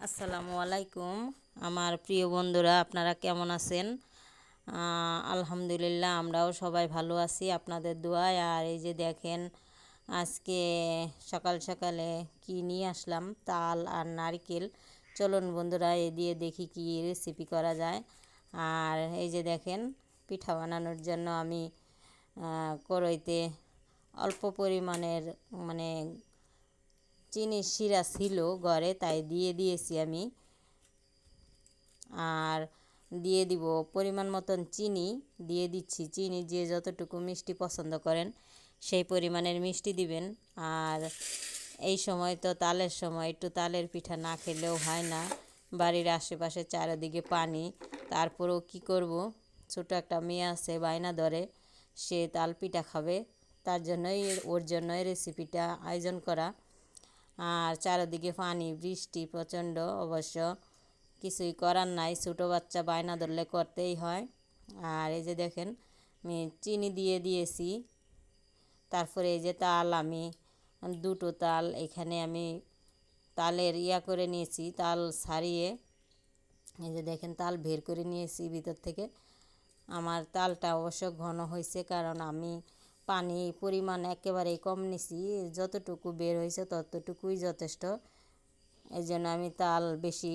আসসালামু আলাইকুম। আমার প্রিয় বন্ধুরা আপনারা কেমন আছেন? আলহামদুলিল্লাহ আমরাও সবাই ভালো আছি আপনাদের দোয়ায়। আর এই যে দেখেন আজকে সকাল সকালে কি নিয়ে আসলাম? তাল আর নারকেল। চলুন বন্ধুরা এ দিয়ে দেখি কি রেসিপি করা যায়। আর এই যে দেখেন পিঠা বানানোর জন্য আমি আহ, কড়াইতে অল্প পরিমাণের মানে চিনির শিরা ছিল ঘরে, তাই দিয়ে দিয়েছি আমি। আর দিয়ে দিব পরিমাণ মতন চিনি, দিয়ে দিচ্ছি চিনি যে যতটুকু মিষ্টি পছন্দ করেন সেই পরিমাণের মিষ্টি দিবেন। আর এই সময় তো তালের সময়, একটু তালের পিঠা না খেলেও হয় না। বাড়ির আশেপাশে চারিদিকে পানি, তারপরেও কি করব? ছোটো একটা মেয়ে আছে, বায়না ধরে, সে তাল পিঠা খাবে। তার জন্যই, ওর জন্যই রেসিপিটা আয়োজন করা। আর চারিদিকে পানি, বৃষ্টি প্রচণ্ড অবশ্য। কিছুই করার নাই, ছোটো বাচ্চা বায়না ধরলে করতেই হয়। আর এই যে দেখেন, আমি চিনি দিয়ে দিয়েছি। তারপরে এই যে তাল, আমি দুটো তাল এখানে আমি তালের ইয়া করে নিয়েছি, তাল সারিয়ে এই যে দেখেন, তাল বের করে নিয়েছি ভিতর থেকে। আমার তালটা অবশ্য ঘন হয়েছে, কারণ আমি পানি পরিমাণ একেবারেই কম নিছি, যতটুকু বের হয়েছে ততটুকুই যথেষ্ট। এই জন্য আমি তাল বেশি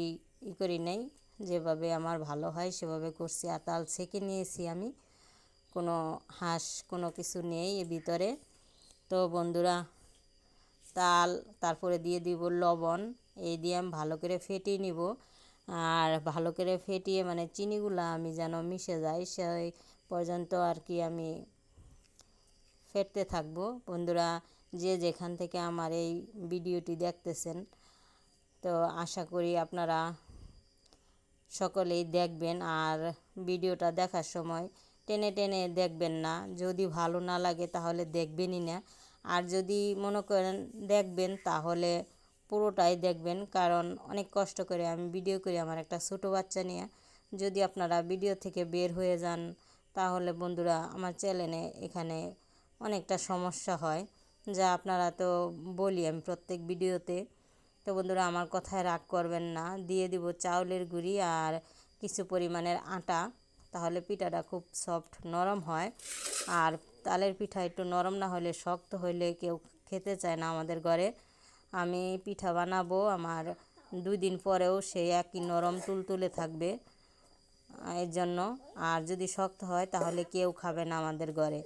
ই করি নাই, যেভাবে আমার ভালো হয় সেভাবে করছি। আর তাল ছেঁকে নিয়েছি আমি, কোনো হাঁস কোনো কিছু নেই এর ভিতরে। তো বন্ধুরা, তাল তারপরে দিয়ে দিব লবণ, এই দিয়ে আমি ভালো করে ফেটিয়ে নিব। আর ভালো করে ফেটিয়ে মানে চিনিগুলো আমি যেন মিশে যায়, সেই পর্যন্ত আর কি আমি ফেটতে থাকব। বন্ধুরা, যে যেখান থেকে আমার এই ভিডিওটি দেখতেছেন, তো আশা করি আপনারা সকলেই দেখবেন। আর ভিডিওটা দেখার সময় টেনে টেনে দেখবেন না। যদি ভালো না লাগে তাহলে দেখবেনই না। আর যদি মনে করেন দেখবেন, তাহলে পুরোটাই দেখবেন। কারণ অনেক কষ্ট করে আমি ভিডিও করি আমার একটা ছোটো বাচ্চা নিয়ে। যদি আপনারা ভিডিও থেকে বের হয়ে যান, তাহলে বন্ধুরা আমার চ্যানেলে এখানে অনেকটা সমস্যা হয়। যা আপনারা তো বলি, আমি প্রত্যেক ভিডিওতে। তো বন্ধুরা, আমার কথায় রাগ করবেন না। দিয়ে দিব চাউলের গুঁড়ি আর কিছু পরিমাণের আটা। তাহলে পিঠাটা খুব সফট নরম হয়। আর তালের পিঠা একটু নরম না হলে শক্ত হলে কেউ খেতে চায় না আমাদের ঘরে। আমি পিঠা বানাবো, আমার দুই দিন পরেও সেই একই নরম তুলতুলে থাকবে এর জন্য। আর যদি শক্ত হয়, তাহলে কেউ খাবে না আমাদের ঘরে।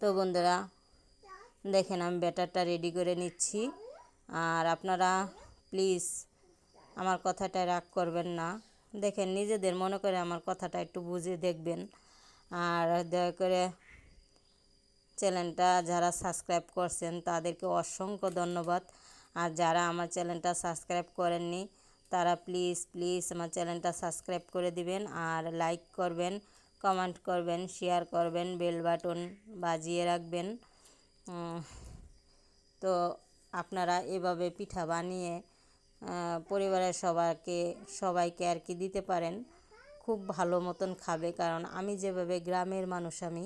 তো বন্ধুরা, দেখেন আমি ব্যাটারটা রেডি করে নিচ্ছি। আর আপনারা প্লিজ আমার কথাটা রাগ করবেন না। দেখেন নিজেদের মনে করে আমার কথাটা একটু বুঝে দেখবেন। আর দয়া করে চ্যানেলটা যারা সাবস্ক্রাইব করছেন, তাদেরকে অসংখ্য ধন্যবাদ। আর যারা আমার চ্যানেলটা সাবস্ক্রাইব করেননি, তারা প্লিজ প্লিজ আমার চ্যানেলটা সাবস্ক্রাইব করে দিবেন। আর লাইক করবেন। কমেন্ট করবেন শেয়ার করবেন বেল বাটন বাজিয়ে রাখবেন। তো আপনারা এভাবে পিঠা বানিয়ে পরিবারের সবাইকে সবাইকে আর কি দিতে পারেন। খুব ভালো মতন খাবে, কারণ আমি যেভাবে গ্রামের মানুষ আমি,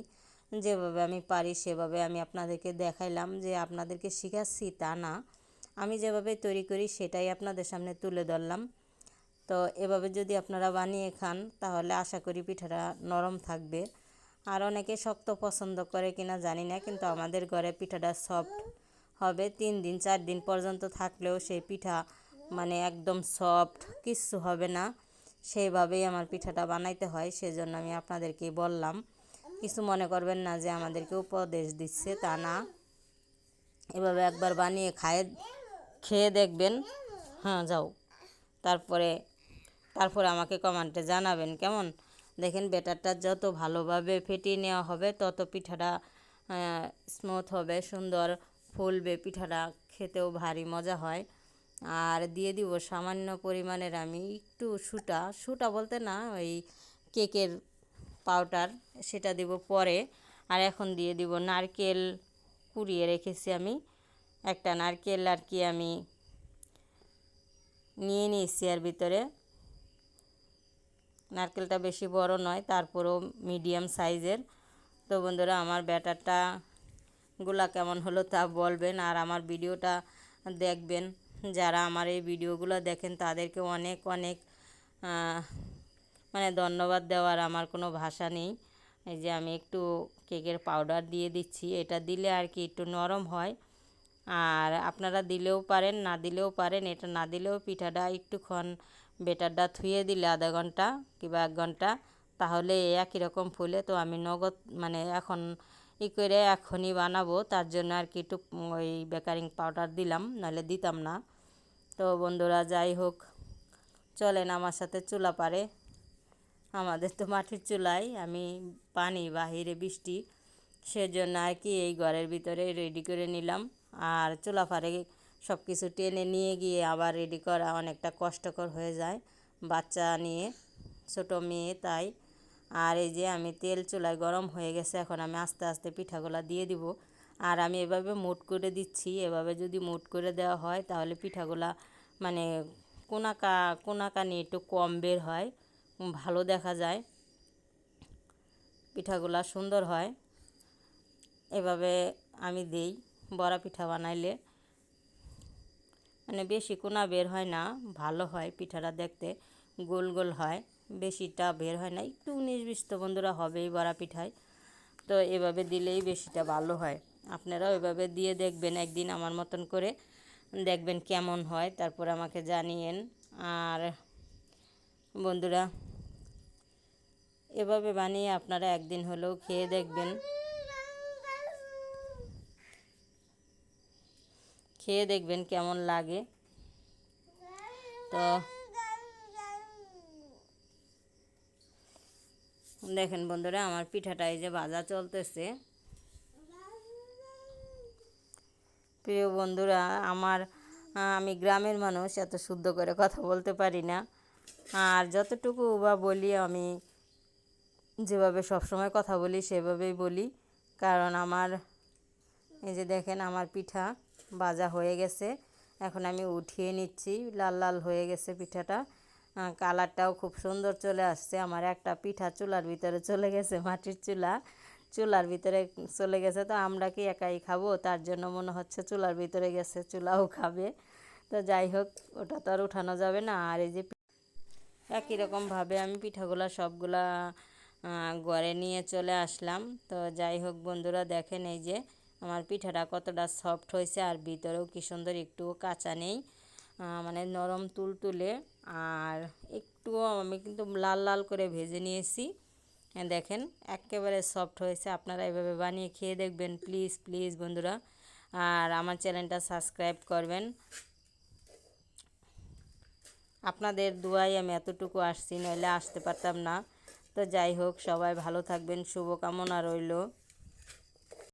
যেভাবে আমি পারি সেভাবে আমি আপনাদেরকে দেখাইলাম যে আপনাদেরকে শেখাচ্ছি তা না। আমি যেভাবে তৈরি করি সেটাই আপনাদের সামনে তুলে ধরলাম। তো এভাবে যদি আপনারা বানিয়ে খান, তাহলে আশা করি পিঠাটা নরম থাকবে। আর অনেকে শক্ত পছন্দ করে কিনা জানি না, কিন্তু আমাদের ঘরে পিঠাটা সফট হবে। তিন দিন, চার দিন পর্যন্ত থাকলেও সেই পিঠা মানে একদম সফট কিচ্ছু হবে না। সেইভাবেই আমার পিঠাটা বানাইতে হয়, সেজন্য আমি আপনাদেরকে বললাম। কিছু মনে করবেন না যে আমাদেরকে উপদেশ দিচ্ছে, তা না। এভাবে একবার বানিয়ে খায়ে, খেয়ে দেখবেন। হ্যাঁ যাও। তারপরে তারপরে আমাকে কমেন্টে জানাবেন, কেমন? দেখেন ব্যাটারটা যত ভালোভাবে ফেটিয়ে নেওয়া হবে, তত পিঠাটা স্মুথ হবে, সুন্দর ফুলবে, পিঠাটা খেতেও ভারী মজা হয়। আর দিয়ে দিব সামান্য পরিমাণের আমি একটু সুটা সুটা বলতে না, ওই কেকের পাউডার সেটা দিব পরে। আর এখন দিয়ে দিব নারকেল কুড়িয়ে রেখেছি আমি। একটা নারকেল আর কি আমি নিয়ে নিয়েছি আর ভিতরে। নারকেলটা বেশি বড় নয়, তারপরেও মিডিয়াম সাইজের। তো বন্ধুরা, আমার ব্যাটারটা গুলা কেমন হলো তা বলবেন আর আমার ভিডিওটা দেখবেন। যারা আমার এই ভিডিওগুলো দেখেন, তাদেরকে অনেক অনেক মানে ধন্যবাদ দেওয়ার আমার কোনো ভাষা নেই। এই যে আমি একটু কেকের পাউডার দিয়ে দিচ্ছি, এটা দিলে আর কি একটু নরম হয়। আর আপনারা দিলেও পারেন, না দিলেও পারেন, এটা না দিলেও পিঠাটা একটুক্ষণ বেটারটা থুয়ে দিলে আধা ঘণ্টা কিংবা এক ঘণ্টা, তাহলে একই রকম ফুলে। তো আমি নগদ মানে এখন ই করে এখনই বানাবো। তার জন্য আর কি একটু ওই বেকারিং পাউডার দিলাম, নাহলে দিতাম না। তো বন্ধুরা, যাই হোক, চলেন আমার সাথে চুলা পারে আমাদের তো মাটির চুলাই, আমি পানি, বাহিরে বৃষ্টি। সেজন্য আর কি এই ঘরের ভিতরে রেডি করে নিলাম। আর চুলা ফারে সব কিছু টেনে নিয়ে গিয়ে আবার রেডি করা অনেকটা কষ্টকর হয়ে যায় বাচ্চা নিয়ে, ছোটো মেয়ে তাই। আর এই যে আমি তেল চুলায় গরম হয়ে গেছে, এখন আমি আস্তে আস্তে পিঠাগুলা দিয়ে দিব। আর আমি এভাবে মুট করে দিচ্ছি, এভাবে যদি মুট করে দেওয়া হয় তাহলে পিঠাগুলা মানে কোনাকা, কোনাকানি একটু কম বের হয়, ভালো দেখা যায়। পিঠাগুলা সুন্দর হয়। এভাবে আমি দেই বড়া পিঠা বানাইলে। মানে বেশি কোনা বের হয় না, ভালো হয় পিঠাটা দেখতে, গোল গোল হয়, বেশিটা বের হয় না, একটু উনিশ বন্ধুরা হবেই বড়া পিঠায়। তো এভাবে দিলেই বেশিটা ভালো হয়। আপনারাও এভাবে দিয়ে দেখবেন একদিন আমার মতন করে, দেখবেন কেমন হয়, তারপর আমাকে জানিয়েন। আর বন্ধুরা, এভাবে বানিয়ে আপনারা একদিন হলেও খেয়ে দেখবেন। খেয়ে দেখবেন কেমন লাগে। তো দেখেন বন্ধুরা, আমার পিঠাটা এই যে ভাজা চলতেছে। প্রিয় বন্ধুরা, আমার আমি গ্রামের মানুষ, এত শুদ্ধ করে কথা বলতে পারি না। আর যতটুকু বা বলি, আমি যেভাবে সবসময় কথা বলি, সেভাবেই বলি। কারণ আমার, এই যে দেখেন আমার পিঠা। ভাজা হয়ে গেছে। এখন আমি উঠিয়ে নিচ্ছি। লাল লাল হয়ে গেছে পিঠাটা। কালারটাও খুব সুন্দর চলে আসছে। আমার একটা পিঠা চুলার ভিতরে চলে গেছে, মাটির চুলা। চুলার ভিতরে চলে গেছে। তো আমরা কি একাই খাব? তার জন্য মনে হচ্ছে চুলার ভিতরে গেছে, চুলাও খাবে। তো যাই হোক, ওটা তো আর উঠানো যাবে না। আর এই যে একই রকমভাবে আমি পিঠাগুলা সবগুলা ঘরে নিয়ে চলে আসলাম। তো যাই হোক বন্ধুরা, দেখেন এই যে আমার পিঠাটা কতটা সফট হয়েছে আর ভিতরেও কি সুন্দর একটু কাঁচা নেই মানে নরম তুল তুলে আর একটুও আমি কিন্তু লাল লাল করে ভেজে নিয়েছি। হ্যাঁ, দেখেন একেবারে সফট হয়েছে। আপনারা এভাবে বানিয়ে খেয়ে দেখবেন। প্লিজ প্লিজ বন্ধুরা। আর আমার চ্যানেলটা সাবস্ক্রাইব করবেন। আপনাদের দুয়াই আমি এতটুকু আসছি নইলে আসতে পারতাম না। তো যাই হোক সবাই ভালো থাকবেন। শুভকামনা রইল।